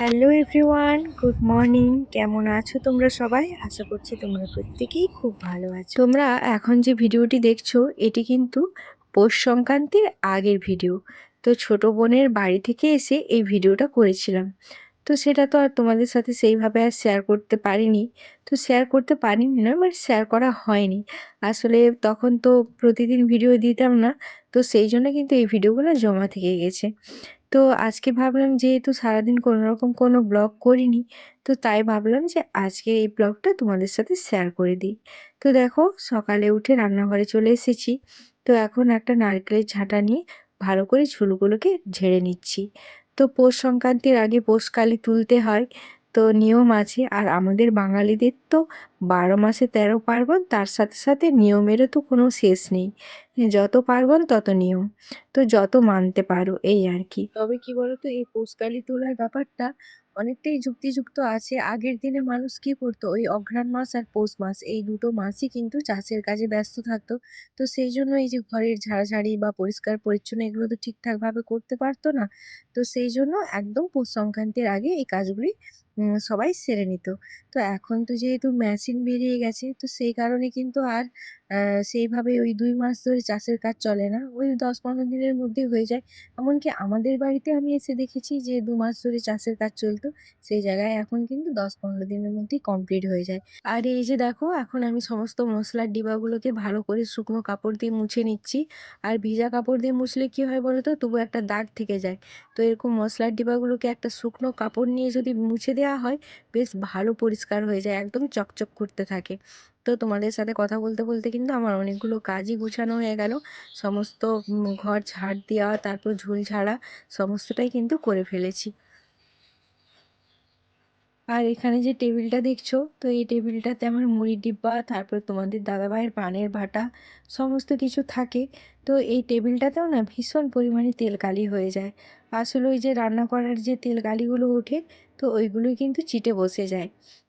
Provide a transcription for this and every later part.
Hello everyone good morning কেমন আছো তোমরা সবাই? আশা করছি তোমরা প্রত্যেকেই খুব ভালো আছো। তোমরা এখন যে ভিডিওটি দেখছ, এটি কিন্তু পৌষ সংক্রান্তির আগের ভিডিও। তো ছোট বোনের বাড়ি থেকে এসে এই ভিডিওটা করেছিলাম। তো সেটা তো আর তোমাদের সাথে সেইভাবে আর শেয়ার করতে পারিনি। তো শেয়ার করতে পারিনি না মানে শেয়ার করা হয়নি। আসলে তখন তো প্রতিদিন ভিডিও দিতাম না, তো সেই জন্য কিন্তু এই ভিডিওগুলো জমা থেকে গেছে। তো আজকে ভাবলাম যেহেতু সারাদিন কোনো রকম কোনো ব্লগ করিনি, তো তাই ভাবলাম যে আজকে এই ব্লগটা তোমাদের সাথে শেয়ার করে দিই। তো দেখো সকালে উঠে রান্নাঘরে চলে এসেছি, তো এখন একটা নারকেলের ঝাঁটা নিয়ে ভালো করে ঝুলগুলোকে ঝেড়ে নিচ্ছি। তো পৌষ সংক্রান্তির আগে পৌষকালি তুলতে হয় তো নিয়ম আছে। আর আমাদের বাঙালিদের তো বারো মাসে তেরো পার্বণ, তার সাথে সাথে নিয়মেরও তো কোনো শেষ নেই। যত পার্বণ তত নিয়ম। তো যত মানতে পারো, এই আর কি। তবে কি বলতো, এই পৌষকালি তোলার ব্যাপারটা অনেকটাই যুক্তিযুক্ত আছে। আগের দিনে মানুষ কি করতো, ওই অঘ্রাণ মাস আর পৌষ মাস, এই দুটো মাসই কিন্তু চাষের কাজে ব্যস্ত থাকতো। তো সেই জন্য এই যে ঘরের ঝাড়াঝাড়ি বা পরিষ্কার পরিচ্ছন্ন এগুলো তো ঠিকঠাকভাবে করতে পারতো না। তো সেই জন্য একদম পৌষ সংক্রান্তির আগে এই কাজগুলি সবাই সেরে নিত। তো এখন তো যেহেতু মেশিন বেরিয়ে গেছে, তো সেই কারণে কিন্তু আর সেইভাবে ওই দুই মাস ধরে চাষের কাজ চলে না। ওই দশ পনেরো দিনের মধ্যেই হয়ে যায়। এমনকি আমাদের বাড়িতে আমি এসে দেখেছি যে, দু মাস ধরে চাষের কাজ চলতো, সেই জায়গায় এখন কিন্তু দশ পনেরো দিনের মধ্যেই কমপ্লিট হয়ে যায়। আর এই যে দেখো, এখন আমি সমস্ত মশলার ডিবাগুলোকে ভালো করে শুকনো কাপড় দিয়ে মুছে নিচ্ছি। আর ভিজা কাপড় দিয়ে মুছলে কী হয় বলো তো তবু একটা দাগ থেকে যায়। তো এরকম মশলার ডিবাগুলোকে একটা শুকনো কাপড় নিয়ে যদি মুছে দেওয়া হয়, বেশ ভালো পরিষ্কার হয়ে যায়, একদম চকচক করতে থাকে। তো তোমাদের সাথে কথা বলতে বলতে কিন্তু আমার অনেকগুলো কাজই গুছানো হয়ে গেল। সমস্ত ঘর ঝাড় দেওয়া, তারপর ঝুল ঝাড়া, সমস্তটাই কিন্তু করে ফেলেছি। আর এখানে যে টেবিলটা দেখছ, তো এই টেবিলটাতে আমার মুড়ির ডিব্বা, তারপর তোমাদের দাদাভাইয়ের পানের বাটা, সমস্ত কিছু থাকে। তো এই টেবিলটাতেও না ভীষণ পরিমাণে তেল কালি হয়ে যায়। আসলে ওই যে রান্না করার যে তেল কালিগুলো ওঠে, তো ওইগুলোই কিন্তু চিটে বসে যায়।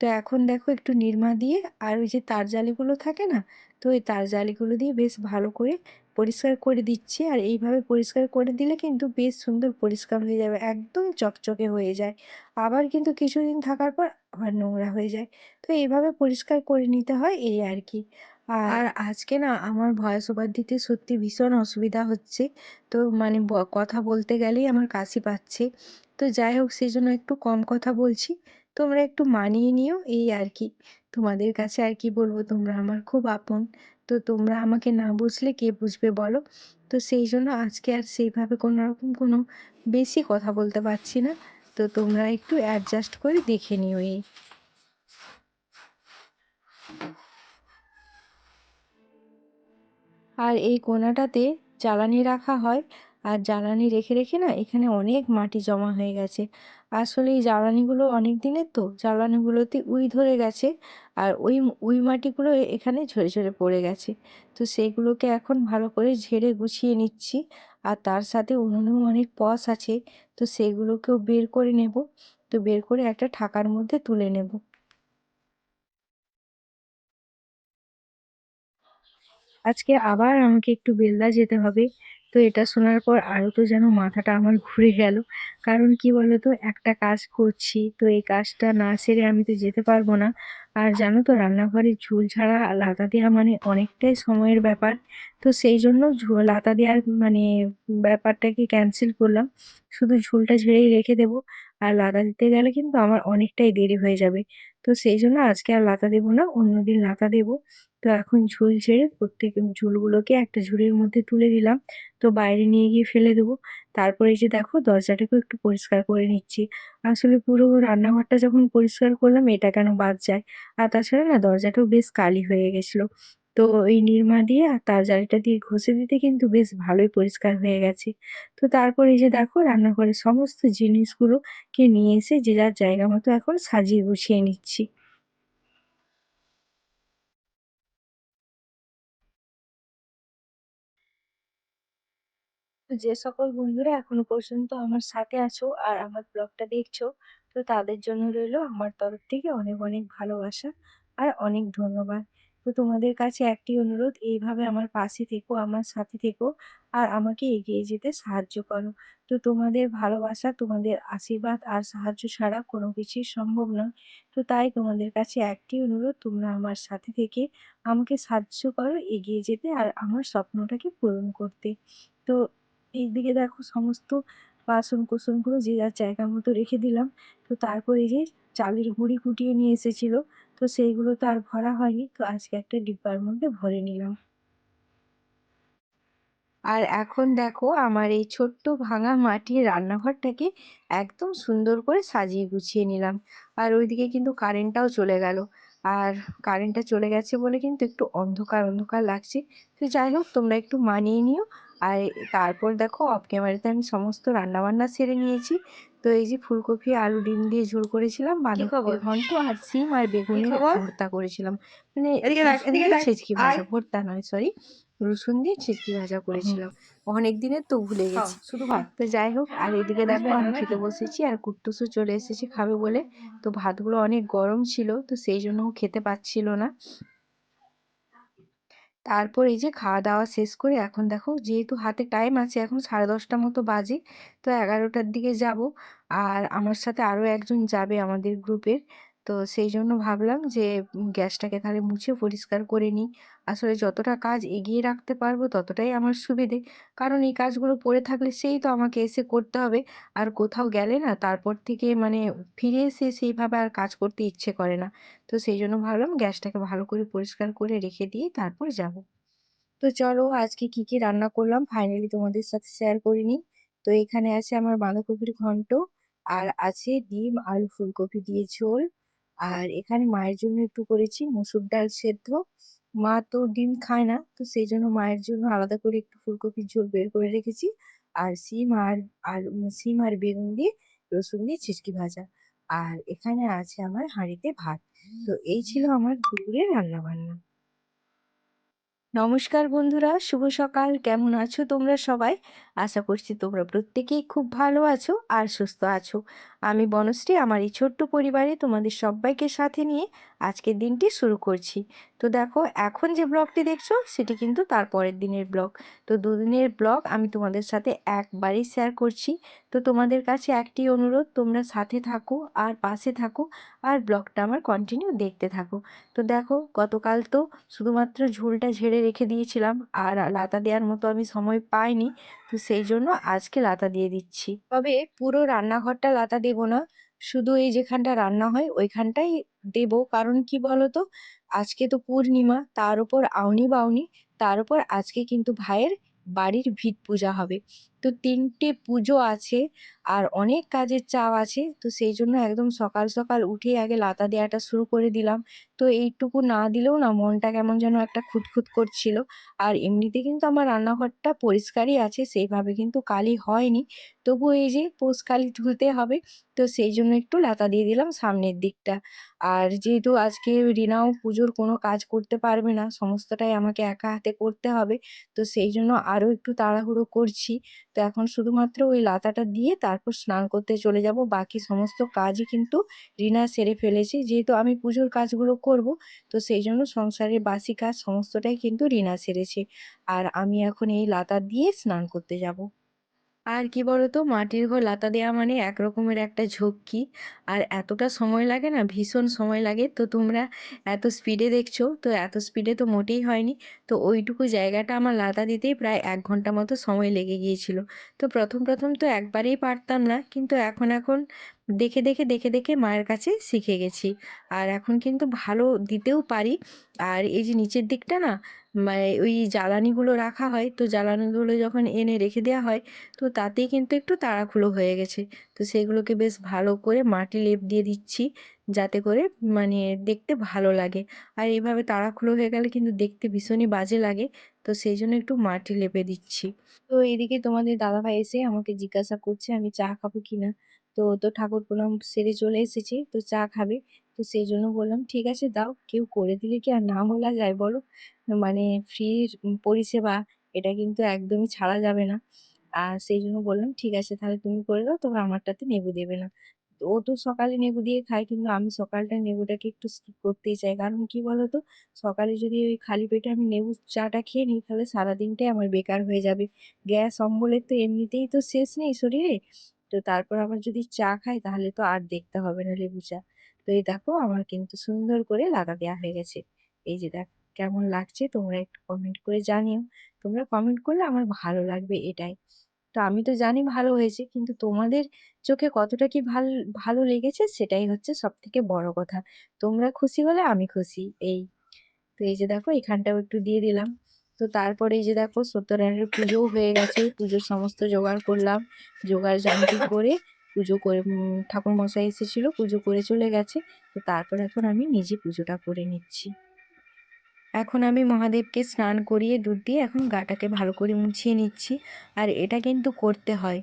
তো এখন দেখো একটু নিরমা দিয়ে আর ওই যে তার জালিগুলো থাকে না তো ওই তার জালিগুলো দিয়ে বেশ ভালো করে পরিষ্কার করে দিচ্ছি। আর এইভাবে পরিষ্কার করে দিলে কিন্তু বেশ সুন্দর পরিষ্কার হয়ে যাবে একদম চকচকে হয়ে যায়। আবার কিন্তু কিছুদিন থাকার পর আবার নোংরা হয়ে যায়। তো এইভাবে পরিষ্কার করে নিতে হয় এই আর কি। আর আজকে না আমার ভয়েস ওভার দিতে সত্যি ভীষণ অসুবিধা হচ্ছে। তো মানে কথা বলতে গেলেই আমার কাশি পাচ্ছে। তো যাই হোক সেই জন্য একটু কম কথা বলছি। তোমরা একটু মানিয়ে নিও, এই আর কি তোমাদের কাছে আর কি বলব, তোমরা আমার খুব আপন। তো তোমরা আমাকে না বুঝলে কে বুঝবে বলো? তো সেই জন্য আজকে আর সেইভাবে কোনো রকম কোনো বেশি কথা বলতে পারছি না। তো তোমরা একটু অ্যাডজাস্ট করে দেখে নিও এই। আর এই কোনাটাতে জ্বালানি রাখা হয়। আর জ্বালানি রেখে রেখে না এখানে অনেক মাটি জমা হয়ে গেছে। আসলে এই জ্বালানিগুলো অনেক দিনের তো, জ্বালানিগুলোতে উই ধরে গেছে আর ওই উই মাটিগুলো এখানে ঝরে ঝরে পড়ে গেছে। তো সেইগুলোকে এখন ভালো করে ঝেড়ে গুছিয়ে নিচ্ছি আর তার সাথে উনুনেও অনেক পস আছে, তো সেগুলোকেও বের করে নেব। তো বের করে একটা ঠাকার মধ্যে তুলে নেব। আজকে আবার আমাকে একটু বেলদা যেতে হবে। তো এটা শোনার পর আরও তো যেন মাথাটা আমার ঘুরে গেল। কারণ কি বলতো, একটা কাজ করছি, তো এই কাজটা না সেরে আমি তো যেতে পারব না। আর জানো তো, রান্নাঘরে ঝুল ছাড়া লাতা দেওয়া মানে অনেকটাই সময়ের ব্যাপার। তো সেই জন্য লাতা দেওয়ার মানে ব্যাপারটাকে ক্যান্সেল করলাম। শুধু ঝুলটা ঝেড়েই রেখে দেবো। আর লাতা দিতে গেলে কিন্তু আমার অনেকটাই দেরি হয়ে যাবে। তো সেই জন্য আজকে আর লাতা দেবো না, অন্যদিন লাতা দেবো। তো এখন ঝুল ঝেড়ে প্রত্যেক ঝুলগুলোকে একটা ঝুড়ির মধ্যে তুলে দিলাম। তো বাইরে নিয়ে গিয়ে ফেলে দেবো। তারপরে যে দেখো দরজাটাকেও একটু পরিষ্কার করে নিচ্ছি। আসলে পুরো রান্নাঘরটা যখন পরিষ্কার করলাম, এটা কেন বাদ যায়? আর তাছাড়া না দরজাটাও বেশ কালি হয়ে গেছিল। তো ওই নির্মা দিয়ে আর তার জালিটা দিয়ে ঘষে দিতে কিন্তু বেশ ভালোই পরিষ্কার হয়ে গেছে। তো তারপর এই যে দেখো রান্নাঘরের সমস্ত জিনিসগুলোকে নিয়ে এসে যে যার জায়গা মতো এখন সাজিয়ে গুছিয়ে নিচ্ছি। যে সকল বন্ধুরা এখনও পর্যন্ত আমার সাথে আছো আর আমার ব্লগটা দেখছ তো তাদের জন্য রইল আমার তরফ থেকে অনেক অনেক ভালোবাসা আর অনেক ধন্যবাদ তো তোমাদের কাছে একটি অনুরোধ এইভাবে আমার পাশে থেকো, আমার সাথে থেকো আর আমাকে এগিয়ে যেতে সাহায্য করো। তো তোমাদের ভালোবাসা, তোমাদের আশীর্বাদ আর সাহায্য ছাড়া কোনো কিছুই সম্ভব নয়। তো তাই তোমাদের কাছে একটি অনুরোধ তোমরা আমার সাথে থেকে আমাকে সাহায্য করো এগিয়ে যেতে আর আমার স্বপ্নটাকে পূরণ করতে। তো এইদিকে দেখো সমস্ত বাসন-কোসনগুলো যে যার জায়গা মতো রেখে দিলাম। তো তারপর এই যে চালের গুঁড়ি কুটিয়ে নিয়ে এসেছিল, তো সেইগুলো তো আর ভরা হয়নি। তো আজকে একটা ডিব্বার মধ্যে ভরে নিলাম। আর এখন দেখো আমার এই ছোট্ট ভাঙা মাটির রান্নাঘরটাকে একদম সুন্দর করে সাজিয়ে গুছিয়ে নিলাম। আর ওইদিকে কিন্তু কারেন্টটাও চলে গেল। আর কারেন্টটা চলে গেছে বলে কিন্তু একটু অন্ধকার অন্ধকার লাগছে। তো যাই হোক, তোমরা একটু মানিয়ে নিও। আর তারপর দেখো অফ ক্যামেরাতে আমি সমস্ত রান্নাবান্না সেরে নিয়েছি। তো এই যে ফুলকপি আলু ডিম দিয়ে ঝোল করেছিলাম বাঁধাকপির ঘন্ট আর সিম আর বেগুনের ভর্তা করেছিলাম। মানে ছেচকি ভাজা ভর্তা নয় সরি রসুন দিয়ে ছেচকি ভাজা করেছিলাম। অনেক দিনের তো ভুলে গেছি। শুধু ভাত তো যাই হোক আর এদিকে দেখো আমি খেতে বসেছি আর কুট্টুসও চলে এসেছে খাবে বলে। তো ভাতগুলো অনেক গরম ছিল তো সেই জন্য খেতে পাচ্ছিল না। তারপর এই যে খাওয়া দাওয়া শেষ করে এখন দেখো যেহেতু হাতে টাইম আছে, এখন সাড়ে দশটা মতো বাজে, তো এগারোটার দিকে যাব। আর আমার সাথে আরও একজন যাবে আমাদের গ্রুপের তো সেই জন্য ভাবলাম যে গ্যাসটাকে তাহলে মুছে পরিষ্কার করে নিই। আসলে যতটা কাজ এগিয়ে রাখতে পারব ততটাই আমার সুবিধে। কারণ এই কাজগুলো পড়ে থাকলে সেই তো আমাকে এসে করতে হবে। আর কোথাও গেলে না তারপর থেকে মানে ফিরে এসে সেইভাবে আর কাজ করতে ইচ্ছে করে না। তো সেই জন্য ভাবলাম গ্যাসটাকে ভালো করে পরিষ্কার করে রেখে দিয়ে তারপর যাব। তো চলো আজকে কি কি রান্না করলাম ফাইনালি তোমাদের সাথে শেয়ার করে নিই। তো এখানে আছে আমার বাঁধাকপির ঘন্ট, আর আছে ডিম, আলু ফুলকপি দিয়ে ঝোল আর এখানে মায়ের জন্য একটু করেছি, মুসুর ডাল সেদ্ধ। মা তো ডিম খায় না, তো সেই জন্য মায়ের জন্য আলাদা করে একটু ফুলকপির ঝোল বের করে রেখেছি। আর সিম আর আর সিম আর বেগুন দিয়ে রসুন দিয়ে ছিটকি ভাজা। আর এখানে আছে আমার হাঁড়িতে ভাত। তো এই ছিল আমার দুপুরের রান্না বান্না নমস্কার বন্ধুরা, শুভ সকাল। কেমন আছো তোমরা সবাই? আশা করছি তোমরা প্রত্যেকেই খুব ভালো আছো আর সুস্থ আছো। আমি বনশ্রী, আমার এই ছোট্ট পরিবারে তোমাদের সবাইকে সাথে নিয়ে আজকের দিনটি শুরু করছি। তো দেখো, এখন যে ব্লগটি দেখছ, সেটি কিন্তু তার পরের দিনের ব্লগ। তো দুদিনের ব্লগ আমি তোমাদের সাথে একবারই শেয়ার করছি। তো তোমাদের কাছে একটি অনুরোধ, তোমরা সাথে থাকো আর পাশে থাকো আর ব্লগটা আমার কন্টিনিউ দেখতে থাকো। তো দেখো, গতকাল তো শুধুমাত্র ঝোলটা ঝেড়ে রেখে দিয়েছিলাম আর লাতা দেওয়ার মতো আমি সময় পাইনি। তো সেই জন্য আজকে লাতা দিয়ে দিচ্ছি। তবে পুরো রান্নাঘরটা লাতা দেব না, শুধু এই যেখানটা রান্না হয়, ওইখানটাই দেব। কারণ কি বলতো আজকে তো পূর্ণিমা, তার ওপর আউনি বাউনি, তার ওপর আজকে কিন্তু ভাইয়ের বাড়ির ভিত পূজা হবে। তো তিনটে পুজো আছে আর অনেক কাজের চাপ আছে। তো সেই জন্য একদম সকাল সকাল উঠে আগে লাতা দেওয়াটা শুরু করে দিলাম। তো এইটুকু না দিলেও না মনটা কেমন যেন একটা খুঁতখুত করছিল। আর এমনিতে কিন্তু আমার রান্নাঘরটা পরিষ্কারই আছে, সেইভাবে কিন্তু কালি হয়নি। তবু এই যে পোষ কালি তুলতে হবে, তো সেই জন্য একটু লাতা দিয়ে দিলাম সামনের দিকটা। আর যেহেতু আজকে রিনাও পুজোর কোনো কাজ করতে পারবে না, সমস্তটাই আমাকে একা হাতে করতে হবে। তো সেই জন্য আরও একটু তাড়াহুড়ো করছি। তো এখন শুধুমাত্র ওই লাতাটা দিয়ে তারপর স্নান করতে চলে যাব। বাকি সমস্ত কাজই কিন্তু রিনা সেরে ফেলেছে। যেহেতু আমি পুজোর কাজগুলো করব, তো সেই জন্য সংসারের বাসি কাজ সমস্তটাই কিন্তু রিনা সেরেছে। আর আমি এখন এই লাতা দিয়ে স্নান করতে যাব। আর কি বলতো? মাটির ঘর লাতা দেওয়া মানে এক রকমের একটা ঝক্কি। আর এতটা সময় লাগে না, ভীষণ সময় লাগে। তো তোমরা এত স্পিডে দেখছ, তো এত স্পিডে তো মোটেই হয়নি। তো ওইটুকু জায়গাটা আমার লাতা দিতেই প্রায় এক ঘণ্টা মতো সময় লেগে গিয়েছিল। তো প্রথম প্রথম তো একবারেই পারতাম না। কিন্তু এখন এখন দেখে দেখে দেখে দেখে মায়ের কাছে শিখে গেছি। আর এখন কিন্তু ভালো দিতেও পারি। আর এই যে নিচের দিকটা না মানে ওই জ্বালানিগুলো রাখা হয়, তো জ্বালানিগুলো যখন এনে রেখে দেওয়া হয়, তো তাতেই কিন্তু একটু তাড়াখুলো হয়ে গেছে। তো সেগুলোকে বেশ ভালো করে মাটি লেপ দিয়ে দিচ্ছি, যাতে করে মানে দেখতে ভালো লাগে। আর এইভাবে তাড়াখুলো হয়ে গেলে কিন্তু দেখতে ভীষণই বাজে লাগে, তো সেই জন্য একটু মাটি লেপে দিচ্ছি। তো এদিকে তোমাদের দাদাভাই এসে আমাকে জিজ্ঞাসা করছে, আমি চা খাব কিনা? তো তো ঠাকুর প্রণাম সেরে চলে এসেছি, তো চা খাবে। তো সেই জন্য বললাম, ঠিক আছে, দাও। কেউ করে দিলে কি আর না বলা যায় বলো? মানে ফ্রি পরিষেবা, এটা কিন্তু একদমই ছাড়া যাবে না। আর সেই জন্য বললাম, ঠিক আছে, তাহলে তুমি করে দাও, তবে আমারটাতে নেবু দেবে না। ও তো সকালে লেবু দিয়ে খায়, কিন্তু আমি সকালটা লেবুটাকে একটু স্কিপ করতেই চাই। কারণ কি বলতো? সকালে যদি ওই খালি পেটে আমি লেবু চাটা খেয়ে নিই, তাহলে সারাদিনটাই আমার বেকার হয়ে যাবে। গ্যাস, অম্বলের তো এমনিতেই তো শেষ নেই শরীরে। তো তারপর আবার যদি চা খাই তাহলে তো আর দেখতে হবে না লেবু চা। তো এই দেখো আমার কিন্তু সুন্দর করে লাগা দেওয়া হয়ে গেছে। এই যে দেখ কেমন লাগছে তোমরা একটু কমেন্ট করে জানিও। তোমরা কমেন্ট করলে আমার ভালো লাগবে এটাই। তো আমি তো জানি ভালো হয়েছে কিন্তু তোমাদের চোখে কতটা কি ভালো, ভালো লেগেছে সেটাই হচ্ছে সব থেকে বড় কথা। তোমরা খুশি হলে আমি খুশি, এই। তো এই যে দেখো এখানটাও একটু দিয়ে দিলাম। তো তারপরে এই যে দেখো সত্যনারায়ণের পুজোও হয়ে গেছে, পুজোর সমস্ত জোগাড় করলাম, জোগাড় জানতি করে পুজো করে ঠাকুর মশাই এসেছিল, পুজো করে চলে গেছে, তো তারপর এখন আমি নিজে পুজোটা করে নিচ্ছি। এখন আমি মহাদেবকে স্নান করিয়ে দুধ দিয়ে এখন গাটাকে ভালো করে মুছিয়ে নিচ্ছি। আর এটা কিন্তু করতে হয়।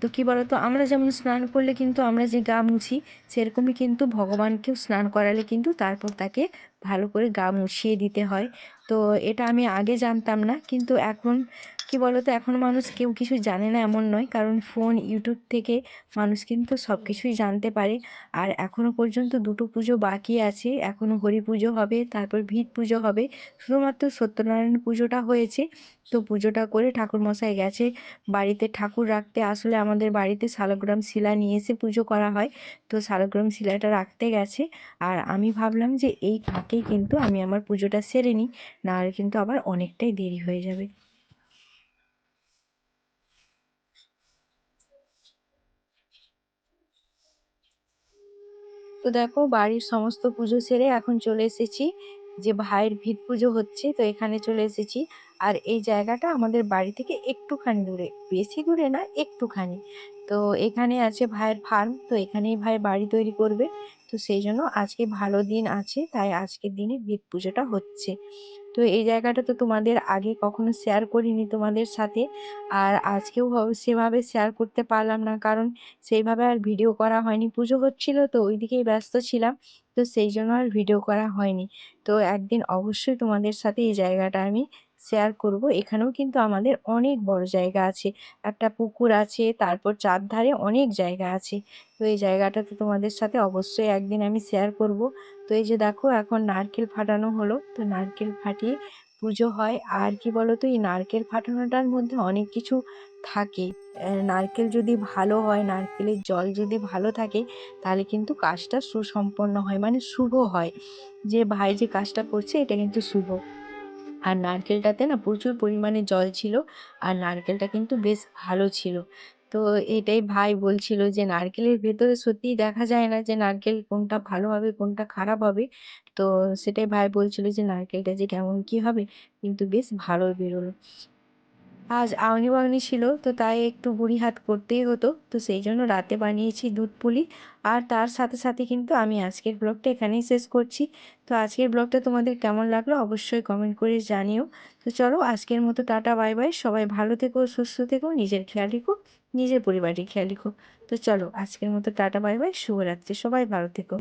তো কী বলতো? আমরা যেমন স্নান করলে কিন্তু আমরা যে গা মুছি, সেরকমই কিন্তু ভগবানকেও স্নান করালে কিন্তু তারপর তাকে ভালো করে গা মুছিয়ে দিতে হয়। তো এটা আমি আগে জানতাম না, কিন্তু এখন কি বলতো? এখন মানুষ কেউ কিছু জানে না এমন নয়। কারণ ফোন ইউটিউব থেকে মানুষ কিন্তু সব কিছুই জানতে পারে। আর এখনও পর্যন্ত দুটো পুজো বাকি আছে। এখনও হরি পুজো হবে, তারপর ভিত পুজো হবে। শুধুমাত্র সত্যনারায়ণ পুজোটা হয়েছে। তো পুজোটা করে ঠাকুরমশাই গেছে বাড়িতে। ঠাকুর রাখতে আসলে আমাদের বাড়িতে শালগ্রাম শিলা নিয়ে এসে পুজো করা হয়। তো শালগ্রাম শিলাটা রাখতে গেছে। আর আমি ভাবলাম যে এই ফাঁকেই কিন্তু আমি আমার পুজোটা সেরে নিই। নাহলে কিন্তু আবার অনেকটাই দেরি হয়ে যাবে। তো দেখো বাড়ির সমস্ত পুজো সেরে এখন চলে এসেছি। যে ভাইয়ের ভিত পুজো হচ্ছে তো এখানে চলে এসেছি। আর এই জায়গাটা আমাদের বাড়ি থেকে একটুখানি দূরে, বেশি দূরে না, একটুখানি। তো এখানে আছে ভাইয়ের ফার্ম তো এখানেই ভাই বাড়ি তৈরি করবে। তো সেই জন্য আজকে ভালো দিন আছে, তাই আজকের দিনে ভিত পুজোটা হচ্ছে। তো এই জায়গাটা তো তোমাদের আগে কখনো শেয়ার করিনি তোমাদের সাথে। আর আজকেও সেভাবে শেয়ার করতে পারলাম না, কারণ সেইভাবে আর ভিডিও করা হয়নি। পুজো হচ্ছিল তো ওইদিকেই ব্যস্ত ছিলাম, তো সেই জন্য আর ভিডিও করা হয়নি। তো একদিন অবশ্যই তোমাদের সাথে এই জায়গাটা আমি শেয়ার করব। এখানেও কিন্তু আমাদের অনেক বড় জায়গা আছে। একটা পুকুর আছে, তারপর চারধারে অনেক জায়গা আছে। তো এই জায়গাটা তো তোমাদের সাথে অবশ্যই একদিন আমি শেয়ার করব। তো এই যে দেখো, এখন নারকেল ফাটানো হলো। তো নারকেল ফাটিয়ে পুজো হয়। আর কি বলো তো এই নারকেল ফাটানোটার মধ্যে অনেক কিছু থাকে। নারকেল যদি ভালো হয়, নারকেলের জল যদি ভালো থাকে, তাহলে কিন্তু কাজটা সুসম্পন্ন হয়। মানে শুভ হয়। যে ভাই যে কাজটা করছে, এটা কিন্তু শুভ। আর নারকেলটাতে না প্রচুর পরিমাণে জল ছিল আর নারকেলটা কিন্তু বেশ ভালো ছিল। তো এটাই ভাই বলছিল যে নারকেলের ভেতরে সত্যিই দেখা যায় না যে নারকেল কোনটা ভালো হবে, কোনটা খারাপ হবে। তো সেটাই ভাই বলছিল যে নারকেলটা যে কেমন কী হবে, কিন্তু বেশ ভালো বেরোলো। আজ আউনি বাউনি ছিল, তো তাই একটু বুড়ি হাত করতেই হতো। তো সেই জন্য রাতে বানিয়েছি দুধ পুলি। আর তার সাথে সাথে কিন্তু আমি আজকের ব্লগটা এখানেই শেষ করছি। তো আজকের ব্লগটা তোমাদের কেমন লাগল অবশ্যই কমেন্ট করে জানিও। তো চলো আজকের মতো টাটা, বাই বাই। সবাই ভালো থেকো, সুস্থ থেকো, নিজের খেয়াল রেখো, নিজের পরিবারের খেয়াল রেখো। তো চলো আজকের মতো টাটা, বাই বাই। শুভরাত্রি, সবাই ভালো থেকো।